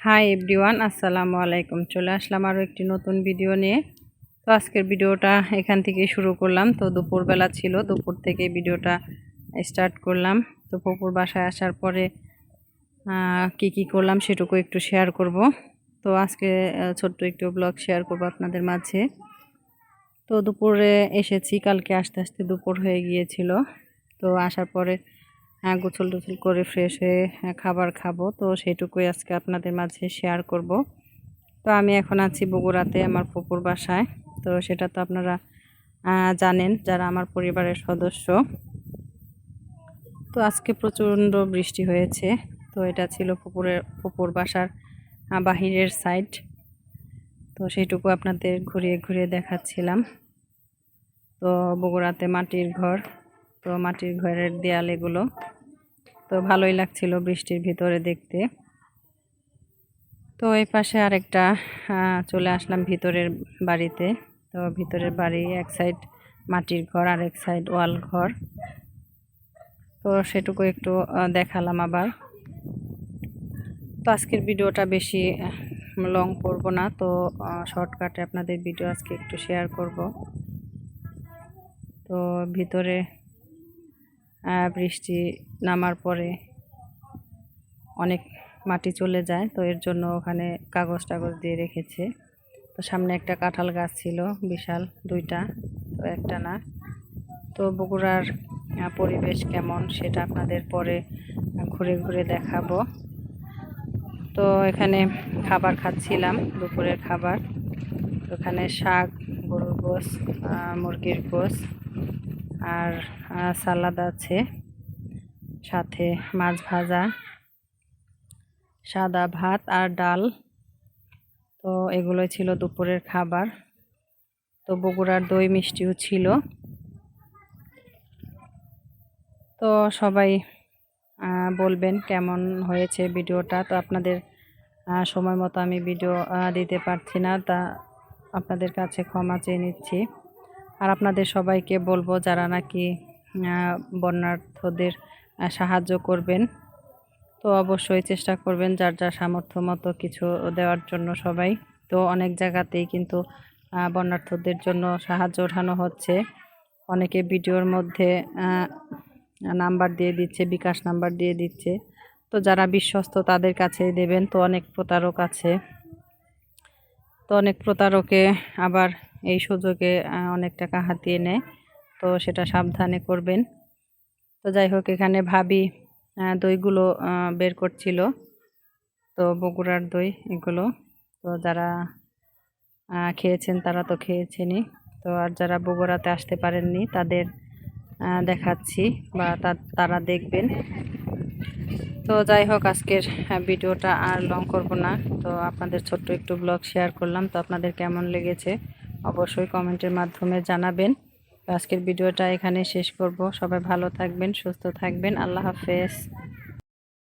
Hi everyone আসসালামু আলাইকুম। চলে আসলাম আরও একটি নতুন ভিডিও নিয়ে। তো আজকের ভিডিওটা এখান থেকে শুরু করলাম। তো দুপুরবেলা ছিল, দুপুর থেকে ভিডিওটা স্টার্ট করলাম। তো পুকুর বাসায় আসার পরে কি কি করলাম সেটুকু একটু শেয়ার করব। তো আজকে ছোট্ট একটু ব্লগ শেয়ার করব আপনাদের মাঝে। তো দুপুরে এসেছি, কালকে আসতে আসতে দুপুর হয়ে গিয়েছিল। তো আসার পরে গোসল টোসল করে ফ্রেশ হয়ে খাবার খাব। তো সেটুকুই আজকে আপনাদের মাঝে শেয়ার করব। তো আমি এখন আছি বগুড়াতে, আমার পুকুর বাসায়। তো সেটা তো আপনারা জানেন যারা আমার পরিবারের সদস্য। তো আজকে প্রচণ্ড বৃষ্টি হয়েছে। তো এটা ছিল পুকুরের পুকুর বাসার বাহিরের সাইড তো সেইটুকু আপনাদের ঘুরিয়ে ঘুরিয়ে দেখাচ্ছিলাম। তো বগুড়াতে মাটির ঘর। তো মাটির ঘরের দেয়াল এগুলো তো ভালোই লাগছিল বৃষ্টির ভিতরে দেখতে। তো এই পাশে আরেকটা চলে আসলাম ভিতরের বাড়িতে। তো ভিতরের বাড়ি এক সাইড মাটির ঘর আর এক সাইড ওয়াল ঘর। তো সেটুকু একটু দেখালাম আবার। তো আজকের ভিডিওটা বেশি লং করব না। তো শর্টকাটে আপনাদের ভিডিও আজকে একটু শেয়ার করব। তো ভিতরে বৃষ্টি নামার পরে অনেক মাটি চলে যায়, তো এর জন্য ওখানে কাগজ টাগজ দিয়ে রেখেছে। তো সামনে একটা কাঁঠাল গাছ ছিল, বিশাল, দুইটা, তো একটা না। তো বগুড়ার পরিবেশ কেমন সেটা আপনাদের পরে ঘুরে ঘুরে দেখাবো। তো এখানে খাবার খাচ্ছিলাম, দুপুরের খাবার। তো এখানে শাক, গরুর গোস মুরগির গোস আর সালাদ আছে, সাথে মাছ ভাজা, সাদা ভাত আর ডাল। তো এগুলোই ছিল দুপুরের খাবার। তো বগুড়ার দই মিষ্টিও ছিল। তো সবাই বলবেন কেমন হয়েছে ভিডিওটা। তো আপনাদের সময় মতো আমি ভিডিও দিতে পারছি না, তা আপনাদের কাছে ক্ষমা চেয়ে নিচ্ছি। আর আপনাদের সবাইকে বলব যারা নাকি বন্যার্থদের সাহায্য করবেন, তো অবশ্যই চেষ্টা করবেন যার যার সামর্থ্য মতো কিছু দেওয়ার জন্য সবাই। তো অনেক জায়গাতেই কিন্তু বন্যার্থদের জন্য সাহায্য ওঠানো হচ্ছে। অনেকে ভিডিওর মধ্যে নাম্বার দিয়ে দিচ্ছে, বিকাশ নাম্বার দিয়ে দিচ্ছে। তো যারা বিশ্বস্ত তাদের কাছেই দেবেন, তো অনেক প্রতারক আছে। তো অনেক প্রতারকে আবার এই সুযোগে অনেক টাকা হাতিয়ে নেয়। তো সেটা সাবধানে করবেন। তো যাই হোক, এখানে ভাবি দইগুলো বের করছিল। তো বগুড়ার দই এগুলো। তো যারা খেয়েছেন তারা তো খেয়েছেনই। তো আর যারা বগুড়াতে আসতে পারেননি, তাদের দেখাচ্ছি বা তারা দেখবেন। তো যাই হোক, আজকের ভিডিওটা আর লং করব না। তো আপনাদের ছোট্ট একটু ব্লগ শেয়ার করলাম। তো আপনাদের কেমন লেগেছে? অবশ্যই কমেন্টের মাধ্যমে জানাবেন। আজকের ভিডিওটা এখানে শেষ করব। সবাই ভালো থাকবেন, সুস্থ থাকবেন। আল্লাহ হাফেজ।